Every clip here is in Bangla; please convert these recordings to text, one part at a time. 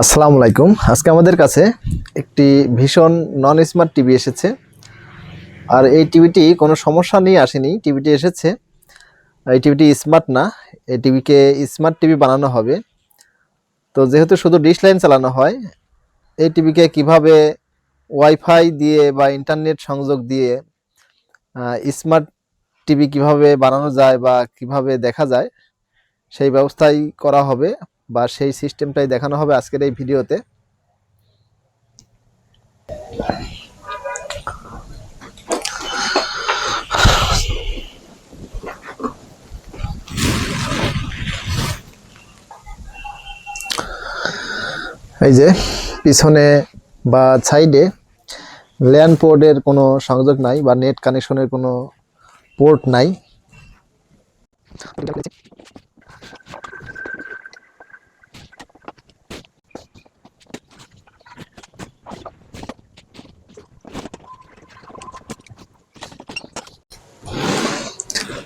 আসসালামু আলাইকুম। আজকে আমাদের কাছে একটি ভীষণ নন স্মার্ট টিভি এসেছে। আর এই টিভিটি কোনো সমস্যা নিয়ে আসেনি। টিভিটি এসেছে। এই টিভিটি স্মার্ট না। এই টিভিকে স্মার্ট টিভি বানানো হবে। তো যেহেতু শুধু ডিশ লাইন চালানো হয়, এই টিভিকে কীভাবে ওয়াইফাই দিয়ে বা ইন্টারনেট সংযোগ দিয়ে স্মার্ট টিভি কীভাবে বানানো যায় বা কীভাবে দেখা যায়, সেই ব্যবস্থাই করা হবে। বা সেই সিস্টেমটাই দেখানো হবে আজকের এই ভিডিওতে। এই যে, পিছনে বা সাইডে ল্যান্ড পোর্টের কোনো সংযোগ নাই বা নেট কানেকশনের কোনো পোর্ট নাই।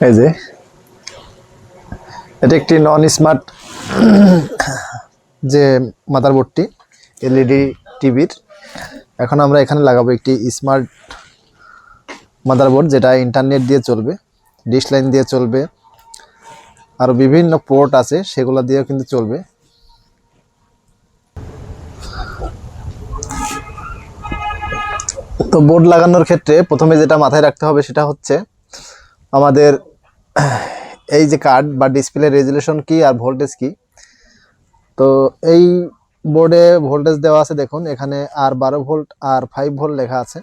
এই যে, এটা একটি নন স্মার্ট যে মাদারবোর্ডটি, এলইডি টিভির। এখন আমরা এখানে লাগাবো একটি স্মার্ট মাদারবোর্ড, যেটা ইন্টারনেট দিয়ে চলবে ডিশ লাইন দিয়ে চলবে আরও বিভিন্ন পোর্ট আছে, সেগুলো দিয়েও কিন্তু চলবে। তো বোর্ড লাগানোর ক্ষেত্রে প্রথমে যেটা মাথায় রাখতে হবে সেটা হচ্ছে আমাদের এই যে কার্ড বা ডিসপ্লে রেজুলেশন কি আর ভোল্টেজ কি তো এই বোর্ডে ভোল্টেজ দেওয়া আছে, দেখুন, এখানে আর বারো ভোল্ট আর ফাইভ ভোল্ট লেখা আছে।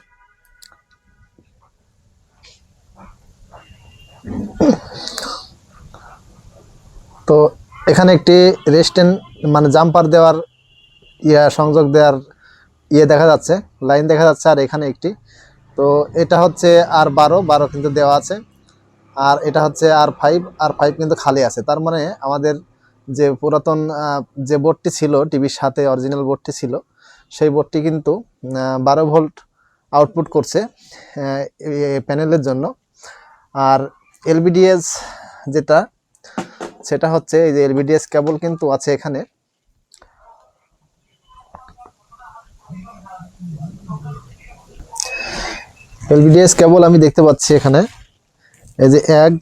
তো এখানে একটি রেস্টেন মানে জাম্পার দেওয়ার ইয়া, সংযোগ দেওয়ার ইয়ে দেখা যাচ্ছে লাইন দেখা যাচ্ছে, আর এখানে একটি। তো এটা হচ্ছে আর বারো বারো কিন্তু দেওয়া আছে। আর এটা হচ্ছে আর ফাইভ আর ফাইভ কিন্তু খালি আছে। তার মানে আমাদের যে পুরাতন যে বোর্ডটি ছিল, টিভির সাথে অরিজিনাল বোর্ডটি ছিল, সেই বোর্ডটি কিন্তু বারো ভোল্ট আউটপুট করছে প্যানেলের জন্য। আর এলবিডিএস যেটা, সেটা হচ্ছে এই যে এলবিডিএস কেবল কিন্তু আছে এখানে। এলবিডিএস কেবল আমি দেখতে পাচ্ছি এখানে। এই যে এক,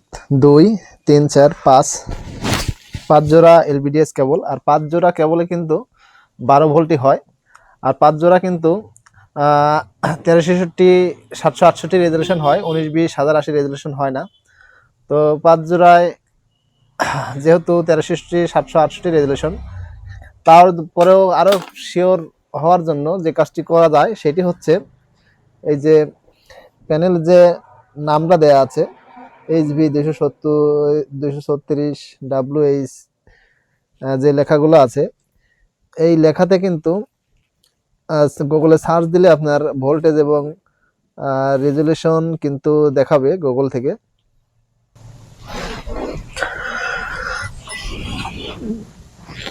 দুই, তিন, চার, পাঁচ। পাঁচ জোড়া এলবিডিএস কেবল। আর পাঁচ জোড়া কেবলে কিন্তু বারো ভোল্টই হয়। আর পাঁচ জোড়া কিন্তু তেরো ছেষট্টি, সাতশো আটষট্টি রেজুলেশন হয়। উনিশ বিশ, হাজার আশি রেজুলেশন হয় না। তো পাঁচ জোড়ায়, যেহেতু তেরো ছেষট্টি, সাতশো আটষট্টি রেজুলেশন তারপরেও আরও শিওর হওয়ার জন্য যে কাজটি করা যায়, সেটি হচ্ছে এই যে প্যানেল যে নামটা দেয়া আছে এইচ বি দুশো সত্তর দুশো ছত্রিশ ডাব্লিউ এইচ যে লেখাগুলো আছে, এই লেখাতে কিন্তু গুগলে সার্চ দিলে আপনার ভোল্টেজ এবং রেজুলেশন কিন্তু দেখাবে গুগল থেকে।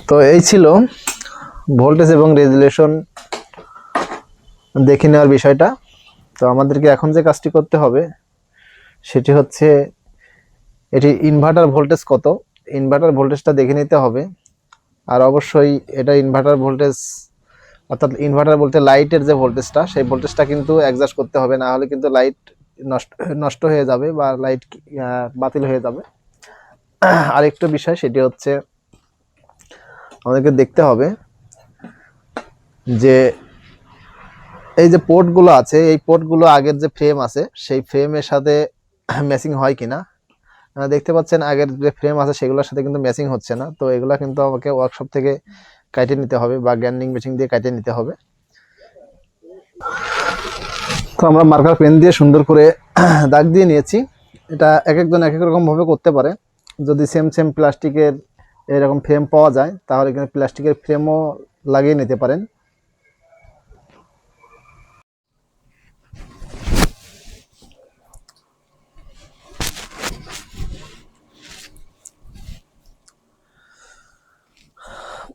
তো এই ছিল ভোল্টেজ এবং রেজুলেশন দেখে নেওয়ার বিষয়টা। তো আমাদেরকে এখন যে কাজটি করতে হবে সেটি হচ্ছে, এটি ইনভার্টার ভোল্টেজ কত? ইনভার্টার ভোল্টেজটা দেখে নিতে হবে। আর অবশ্যই এটা ইনভার্টার ভোল্টেজ অর্থাৎ ইনভার্টার বলতে লাইটের যে ভোল্টেজটা সেই ভোল্টেজটা কিন্তু অ্যাডজাস্ট করতে হবে। না হলে কিন্তু লাইট নষ্ট নষ্ট হয়ে যাবে বা লাইট বাতিল হয়ে যাবে। আরেকটা বিষয় সেটি হচ্ছে, আমাদেরকে দেখতে হবে যে এই যে পোর্টগুলো আছে, এই পোর্টগুলো আগের যে ফ্রেম আছে, সেই ফ্রেমের সাথে ম্যাচিং হয় কিনা? আহ, দেখতে পাচ্ছেন আগের যে ফ্রেম আছে সেগুলোর সাথে কিন্তু ম্যাচিং হচ্ছে না। তো এগুলো কিন্তু আমাকে ওয়ার্কশপ থেকে কাটিয়ে নিতে হবে বা গ্যান্ডিং মেশিন দিয়ে কাটে নিতে হবে। তো আমরা মার্কার পেন দিয়ে সুন্দর করে দাগ দিয়ে নিয়েছি। এটা এক একজন এক এক রকমভাবে করতে পারে। যদি সেম সেম প্লাস্টিকের এরকম ফ্রেম পাওয়া যায় তাহলে কিন্তু প্লাস্টিকের ফ্রেমও লাগিয়ে নিতে পারেন।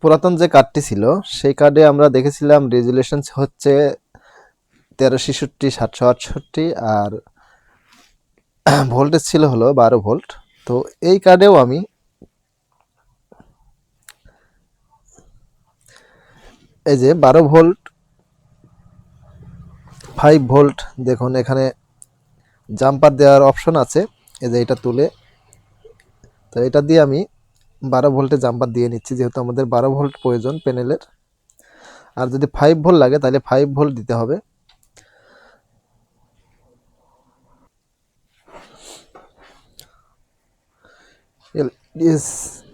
পুরাতন যে কার্ডটি ছিল, সেই কার্ডে আমরা দেখেছিলাম রেজুলেশন হচ্ছে তেরো ছেষট্টি সাতশো আটষট্টি আর ভোল্টেজ ছিল হলো বারো ভোল্ট তো এই কার্ডেও আমি এই যে বারো ভোল্ট ফাইভ ভোল্ট দেখুন এখানে জাম্পার দেওয়ার অপশন আছে। এই যে এটা তুলে, তো এটা দিয়ে আমি বারো ভোল্টে জাম্পার দিয়ে নিচ্ছি, যেহেতু আমাদের বারো ভোল্ট প্রয়োজন প্যানেলের। আর যদি ফাইভ ভোল্ট লাগে, তাহলে ফাইভ ভোল্ট দিতে হবে।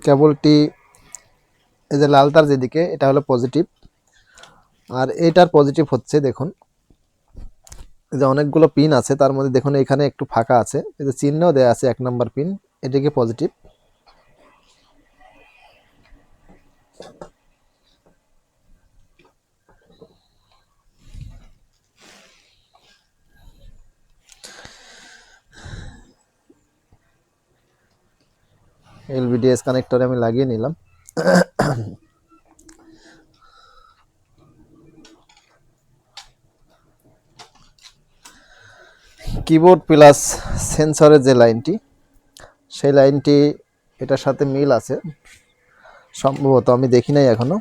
কেবলটি এই যে লাল তার যেদিকে, এটা হলো পজিটিভ আর এটার পজিটিভ হচ্ছে, দেখুন, এই যে অনেকগুলো পিন আছে, তার মধ্যে দেখুন, এখানে একটু ফাঁকা আছে। এই যে চিহ্নও দেওয়া আছে এক নাম্বার পিন এটিকে পজিটিভ এলভিডিএস কানেক্টরে আমি লাগিয়ে নিলাম। কিবোর্ড প্লাস সেন্সরের যে লাইনটি, সেই লাইনটি এটার সাথে মিল আছে। সম্ভবত আমি দেখি নাই এখনও।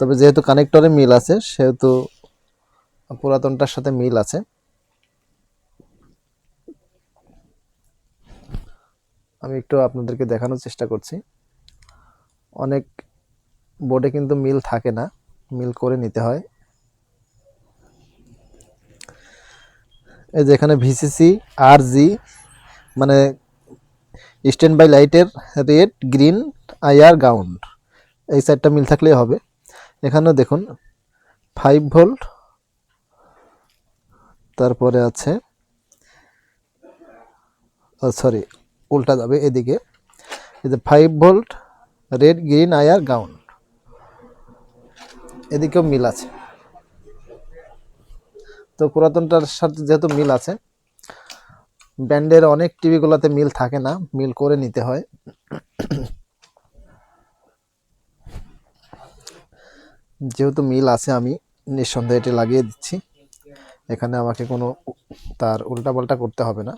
তবে যেহেতু কানেক্টরে মিল আছে, সেহেতু পুরাতনটার সাথে মিল আছে। আমি একটু আপনাদেরকে দেখানোর চেষ্টা করছি। অনেক বোর্ডে কিন্তু মিল থাকে না, মিল করে নিতে হয়। এই যে এখানে ভিসিসি আর জি মানে স্ট্যান্ড বাই লাইটের রেড গ্রিন আইআর গাউন্ড। এই সাইডটা মিল থাকলেই হবে। এখানেও দেখুন ফাইভ ভোল্ট তারপরে আছে সরি উল্টা যাবে এদিকে। Five volt red green IR ground. এদিকেও মিল আছে। তো পুরাতনটার সাথে যেহেতু মিল আছে, ব্যান্ডের অনেক টিভিগুলোতে মিল থাকে না, মিল করে নিতে হয়। যেহেতু মিল আছে আমি, নিঃসন্দেহে এটি লাগিয়ে দিচ্ছি। এখানে আমাকে কোনো তার উল্টাপাল্টা করতে হবে না।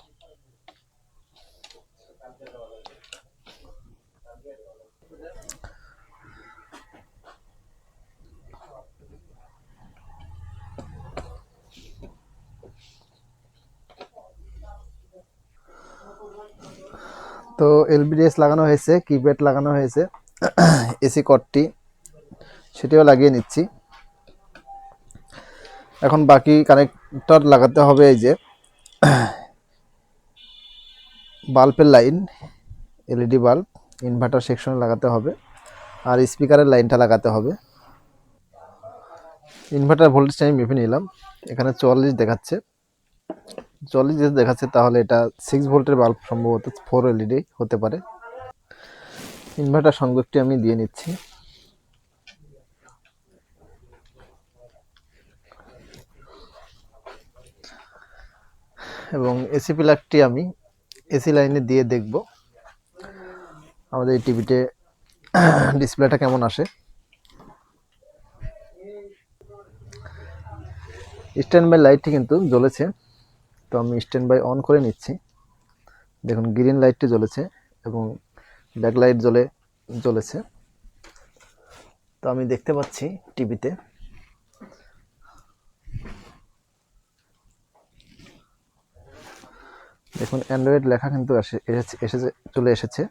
তো এলবিডিএস লাগানো হয়েছে, কিপ্যাড লাগানো হয়েছে, এসি কটটি সেটিও লাগিয়ে নিচ্ছি। এখন বাকি কানেক্টর লাগাতে হবে এই যে, বাল্বের লাইন, এলইডি বাল্ব ইনভার্টার সেকশনে লাগাতে হবে আর স্পিকারের লাইনটা লাগাতে হবে। ইনভার্টার ভোল্টেজটা আমি মেপে নিলাম, এখানে চুয়াল্লিশ দেখাচ্ছে। চল্লিশ যদি দেখাচ্ছে তাহলে এটা সিক্স ভোল্টের বাল্ব সম্ভবত ফোর এলইডি হতে পারে। ইনভার্টার সংযোগটি আমি দিয়ে নিচ্ছি। এবং এসি প্লাগটি আমি এসি লাইনে দিয়ে দেখব। আমাদের এই টিভিতে ডিসপ্লেটা কেমন আসে। স্ট্যান্ড বাই লাইটটি কিন্তু জ্বলেছে। তো আমি স্ট্যান্ড বাই অন করে নিচ্ছি। দেখুন, গ্রিন লাইটটি জ্বলেছে এবং ব্যাক লাইট জ্বলে, জ্বলেছে। তো আমি দেখতে পাচ্ছি টিভিতে দেখুন অ্যান্ড্রয়েড লেখা কিন্তু এসেছে চলে এসেছে।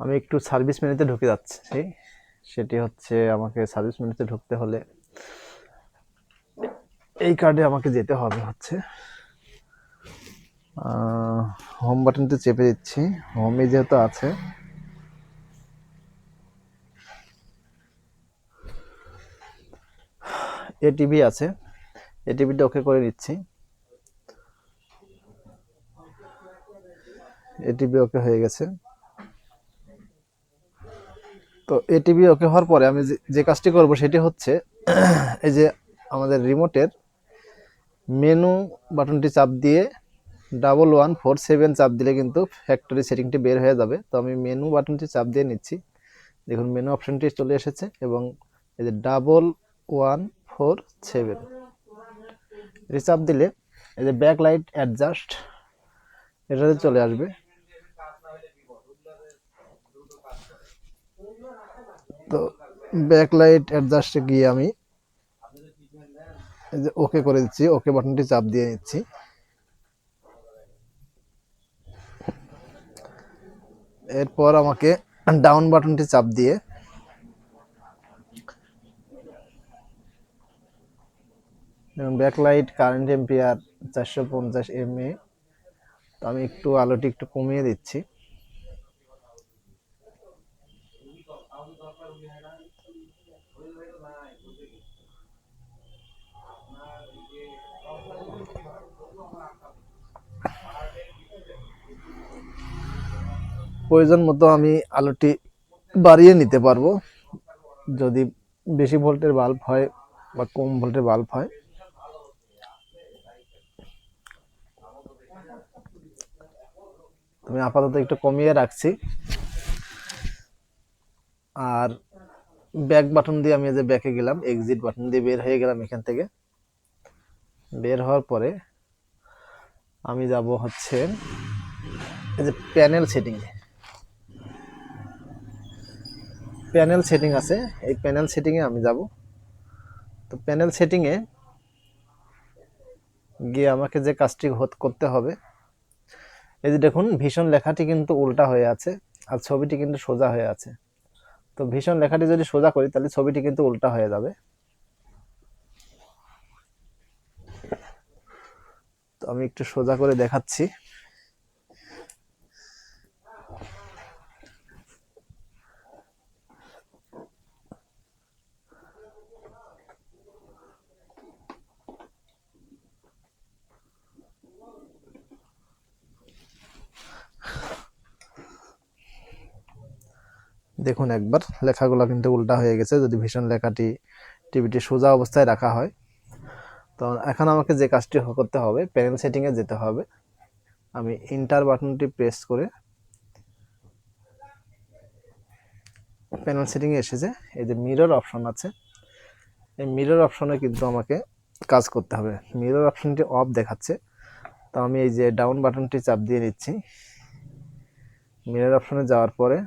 আমি একটু সার্ভিস মেনুতে ঢুকে যাচ্ছি। সেটি হচ্ছে আমাকে সার্ভিস মেনুতে ঢুকতে হলে এই কার্ডে আমাকে যেতে হবে হচ্ছে। হোম বাটনতে চেপে দিচ্ছি। হোমে যেহেতু আছে এটিভি আছে। এটিভিটা ওকে করে নিচ্ছি। এটিভি ওকে হয়ে গেছে। তো এটিভি ওকে হওয়ার পরে আমি যে- কাজটি করব সেটি হচ্ছে, এই যে আমাদের রিমোটের মেনু বাটনটি চাপ দিয়ে ডাবল ওয়ান ফোর সেভেন চাপ দিলে কিন্তু ফ্যাক্টরি সেটিংটি বের হয়ে যাবে। তো আমি মেনু বাটনটি চাপ দিয়ে নিচ্ছি। দেখুন, মেনু অপশনটি চলে এসেছে এবং এই যে ডাবল ওয়ান ফোর সেভেন। চাপ দিলে এই যে ব্যাক লাইট অ্যাডজাস্ট, এটাতে চলে আসবে। তো ব্যাক লাইট অ্যাডজাস্টে গিয়ে আমি এই যে ওকে করে দিচ্ছি, ওকে বাটনটি চাপ দিয়ে নিচ্ছি। এরপর আমাকে ডাউন বাটনটি চাপ দিয়ে ব্যাকলাইট কারেন্ট এম্পিয়ার চারশো পঞ্চাশ এম এ তো আমি একটু আলোটি একটু কমিয়ে দিচ্ছি। প্রয়োজন মতো আমি আলোটি বাড়িয়ে নিতে পারব। যদি বেশি ভোল্টের বাল্ব হয় বা কম ভোল্টের বাল্ব হয়। আমি আপাতত একটু কমিয়ে রাখছি। আর ব্যাক বাটন দিয়ে আমি যে ব্যাকে গেলাম এক্সিট বাটন দিয়ে বের হয়ে গেলাম এখান থেকে। বের হওয়ার পরে আমি যাব হচ্ছে এই যে প্যানেল সেটিং প্যানেল সেটিং আছে, এই প্যানেল সেটিংয়ে আমি যাব। তো প্যানেল সেটিংয়ে গিয়ে আমাকে যে কাজটি করতে হবে এই যে দেখুন, ভীষণ লেখাটি কিন্তু উল্টা হয়ে আছে আর ছবিটি কিন্তু সোজা হয়ে আছে। তো ভীষণ লেখাটি যদি সোজা করি, তাহলে ছবিটি কিন্তু উল্টা হয়ে যাবে। তো আমি একটু সোজা করে দেখাচ্ছি। দেখুন একবার, লেখাগুলো কিন্তু উল্টা হয়ে গেছে, যদি ভীষণ লেখাটি, টিভিটি সোজা অবস্থায় রাখা হয়। তো এখন আমাকে যে কাজটি করতে হবে প্যানেল সেটিংয়ে যেতে হবে। আমি ইন্টার বাটনটি প্রেস করে প্যানেল সেটিংয়ে এসেছে, এই যে মিরর অপশন আছে। এই মিরর অপশনে কিন্তু আমাকে কাজ করতে হবে। মিরর অপশনটি অফ দেখাচ্ছে। তো আমি এই যে ডাউন বাটনটি চাপ দিয়ে নিচ্ছি। মিরর অপশনে যাওয়ার পরে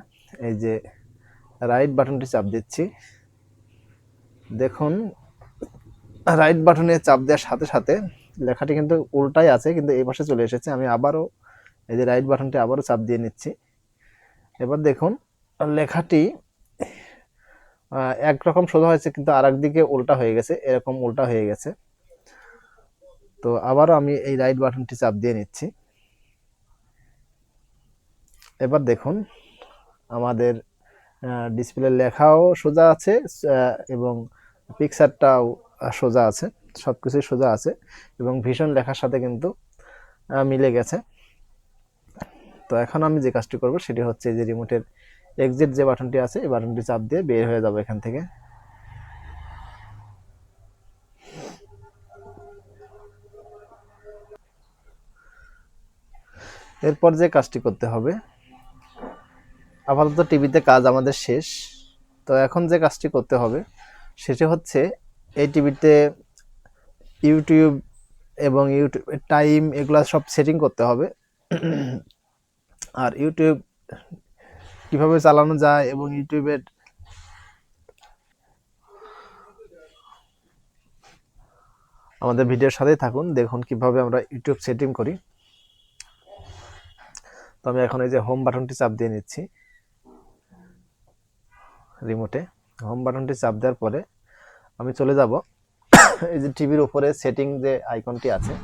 এই যে রাইট বাটনটি চাপ দিচ্ছি। দেখুন রাইট বাটনে চাপ দেওয়ার সাথে সাথে লেখাটি কিন্তু উল্টাই আছে, কিন্তু এই পাশে চলে এসেছে। আমি আবারও এই যে রাইট বাটনটি আবারও চাপ দিয়ে নিচ্ছি। এবার দেখুন, লেখাটি একরকম সোজা হয়েছে, কিন্তু আর দিকে উল্টা হয়ে গেছে, এরকম উল্টা হয়ে গেছে। তো আবারও আমি এই রাইট বাটনটি চাপ দিয়ে নিচ্ছি। এবার দেখুন, আমাদের ডিসপ্লে লেখাও সোজা আছে এবং পিকচারটাও সোজা আছে সব কিছুই সোজা আছে, এবং ভীষণ লেখার সাথে কিন্তু মিলে গেছে। তো এখন আমি যে কাজটি করব সেটি হচ্ছে যে রিমোটের এক্সিট যে বাটনটি আছে, এই বাটনটি চাপ দিয়ে বের হয়ে যাব এখান থেকে। এরপর যে কাজটি করতে হবে আপাতত টিভিতে কাজ আমাদের শেষ। তো এখন যে কাজটি করতে হবে, সেটি হচ্ছে এই টিভিতে ইউটিউব এবং ইউটিউবের টাইম এগুলো সব সেটিং করতে হবে। আর ইউটিউব কীভাবে চালানো যায় এবং ইউটিউবের আমাদের ভিডিওর সাথেই থাকুন, দেখুন কীভাবে আমরা ইউটিউব সেটিং করি। তো আমি এখন এই যে হোম বাটনটি চাপ দিয়ে নিচ্ছি। রিমোটে হোম বাটনটি চাপ দেওয়ার পরে আমি চলে যাব। এই যে টিভির উপরে সেটিং যে আইকনটি আছে,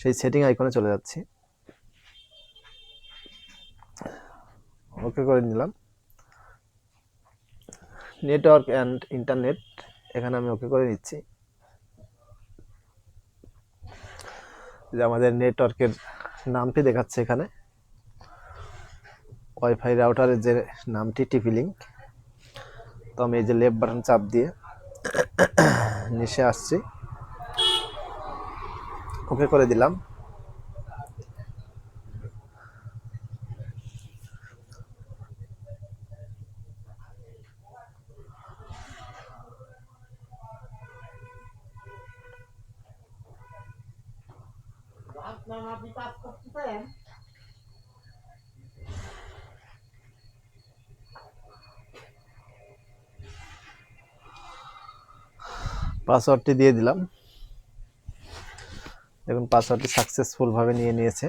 সেই সেটিং আইকনে চলে যাচ্ছি। ওকে করে নিলাম। নেটওয়ার্ক অ্যান্ড ইন্টারনেট এখানে আমি ওকে করে নিচ্ছি। যে আমাদের নেটওয়ার্কের নামটি দেখাচ্ছে এখানে। ওয়াইফাই রাউটারের যে নামটি টিপি লিঙ্ক তো আমি এই যে লেফট বাটন চাপ দিয়ে নিচে আসছি। ওকে করে দিলাম। পাসওয়ার্ডটি দিয়ে দিলাম। দেখুন, পাসওয়ার্ডটি সাকসেসফুল ভাবে নিয়ে নিয়েছে।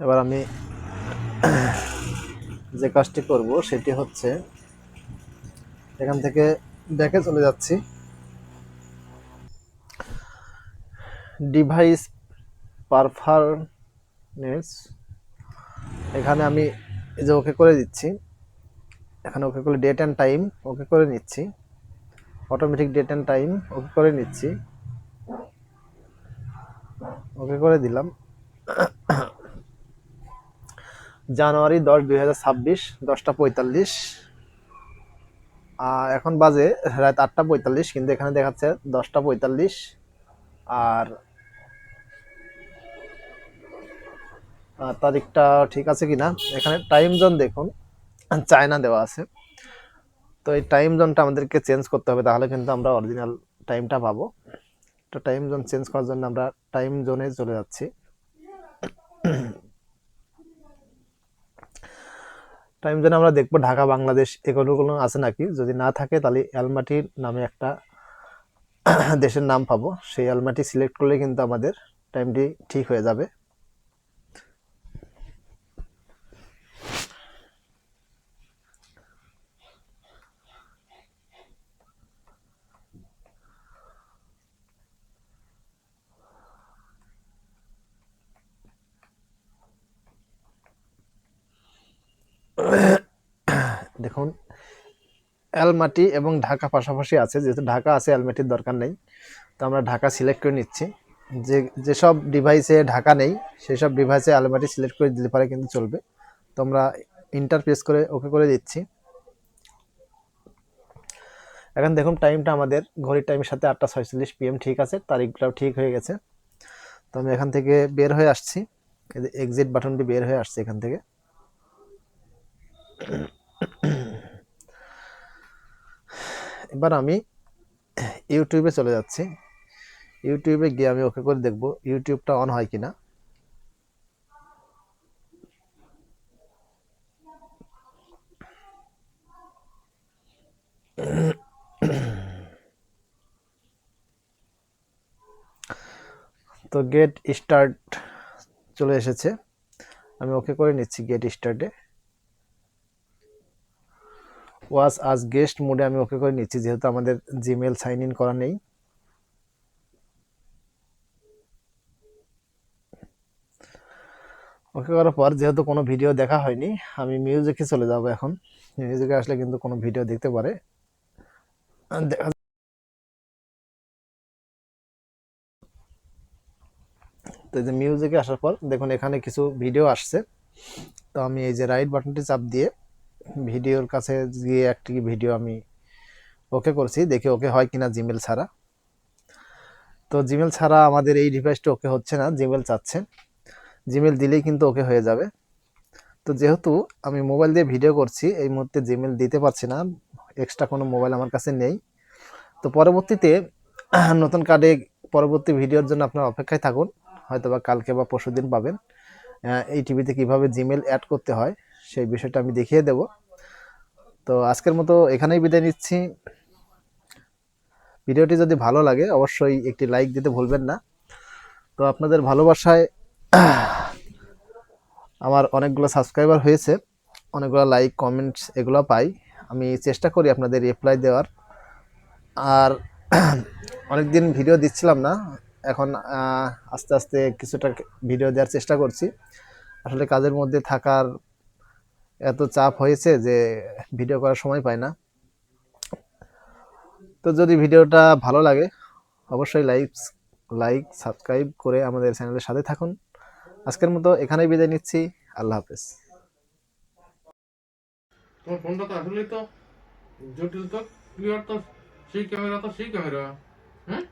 এবার আমি যে কাজটি করব, সেটি হচ্ছে এখান থেকে ব্যাকে চলে যাচ্ছি। ডিভাইস পারফরমেন্স এখানে আমি যে ওকে করে দিচ্ছি। এখানে ওকে করে ডেট অ্যান্ড টাইম ওকে করে নিচ্ছি। Automatic date and time okay করে নিচ্ছি। ওকে করে দিলাম। জানুয়ারি দশ, দুই হাজার ছাব্বিশ, দশটা পঁয়তাল্লিশ। আর এখন বাজে রাত আটটা পঁয়তাল্লিশ, কিন্তু এখানে দেখাচ্ছে দশটা পঁয়তাল্লিশ। আর তারিখটা ঠিক আছে কিনা? এখানে টাইম জোন দেখুন। চায়না দেওয়া আছে। তো এই টাইম জোনটা আমাদেরকে চেঞ্জ করতে হবে, তাহলে কিন্তু আমরা অরিজিনাল টাইমটা পাবো। তো টাইম জোন চেঞ্জ করার জন্য আমরা টাইম জোনে চলে যাচ্ছি। টাইম জোনে আমরা দেখব ঢাকা, বাংলাদেশ এগুলো কোনো আছে নাকি? যদি না থাকে, তাহলে অ্যালমাটি নামে একটা দেশের নাম পাবো। সেই অ্যালমাটি সিলেক্ট করলে কিন্তু আমাদের টাইমটি ঠিক হয়ে যাবে। দেখুন অ্যালমাটি এবং ঢাকা পাশাপাশি আছে, যেহেতু ঢাকা আছে অ্যালমাটির দরকার নেই। তো আমরা ঢাকা সিলেক্ট করে নিচ্ছি। যে, যেসব ডিভাইসে ঢাকা নেই, সেসব ডিভাইসে অ্যালমাটি সিলেক্ট করে দিতে পারে কিন্তু চলবে। তো আমরা ইন্টারফেস করে ওকে করে দিচ্ছি। এখন দেখুন টাইমটা আমাদের, ঘড়ির টাইমের সাথে আটটা ছয়চল্লিশ পিএম ঠিক আছে, তারিখটাও ঠিক হয়ে গেছে। তো আমি এখান থেকে বের হয়ে আসছি। এক্সিট বাটনটি বের হয়ে আসছে এখান থেকে। এবার আমি ইউটিউবে চলে যাচ্ছি। ইউটিউবে গিয়ে আমি ওকে করে দেখব ইউটিউবটা অন হয় কিনা। তো গেট স্টার্ট চলে এসেছে। আমি ওকে করে নিচ্ছি গেট স্টার্টে ওয়াজ আজ গেস্ট মোডে আমি ওকে করে নিচ্ছি, যেহেতু আমাদের জিমেল সাইন ইন করা নেই। ওকে করার পর যেহেতু কোনো ভিডিও দেখা হয়নি, আমি মিউজিকে চলে যাব এখন। মিউজিকে আসলে কিন্তু কোনো ভিডিও দেখতে পারে। তো এই যে মিউজিকে আসার পর দেখুন এখানে কিছু ভিডিও আসছে। তো আমি এই যে রাইট বাটনটি চাপ দিয়ে ভিডিওর কাছে গিয়ে একটি ভিডিও আমি ওকে করছি, দেখি ওকে হয় কিনা জিমেল ছাড়া। তো জিমেল ছাড়া আমাদের এই ডিভাইসটা ওকে হচ্ছে না জিমেল চাচ্ছে জিমেল দিলেই কিন্তু ওকে হয়ে যাবে। তো যেহেতু আমি মোবাইল দিয়ে ভিডিও করছি, এই মুহূর্তে জিমেল দিতে পারছি না এক্সট্রা কোনো মোবাইল আমার কাছে নেই। তো পরবর্তীতে নতুন কার্ডে পরবর্তী ভিডিওর জন্য আপনার অপেক্ষায় থাকুন হয়তো বা কালকে বা পরশু দিন পাবেন এই টিভিতে কীভাবে জিমেল অ্যাড করতে হয় সেই বিষয়টা আমি দেখিয়ে দেব। তো আজকের মতো এখানেই বিদায় নিচ্ছি। ভিডিওটি যদি ভালো লাগে, অবশ্যই একটি লাইক দিতে ভুলবেন না। তো আপনাদের ভালোবাসায় আমার অনেকগুলো সাবস্ক্রাইবার হয়েছে, অনেকগুলো লাইক, কমেন্টস এগুলো পাই। আমি চেষ্টা করি আপনাদের রিপ্লাই দেওয়ার। আর অনেকদিন ভিডিও দিচ্ছিলাম না, এখন আস্তে আস্তে কিছুটা ভিডিও দেওয়ার চেষ্টা করছি। আসলে কাজের মধ্যে থাকার এত চাপ হয়েছে যে ভিডিও করার সময় পাই না। তো যদি ভিডিওটা ভালো লাগে, অবশ্যই লাইক লাইক সাবস্ক্রাইব করে আমাদের চ্যানেলের সাথে থাকুন। আজকের মতো এখানেই বিদায় নিচ্ছি। আল্লাহ হাফেজ। তোমার ফোনটা তো আসলেই তো জটিল তো ক্লিয়ার তো, সেই ক্যামেরা তো সেই ক্যামেরা। হ্যাঁ?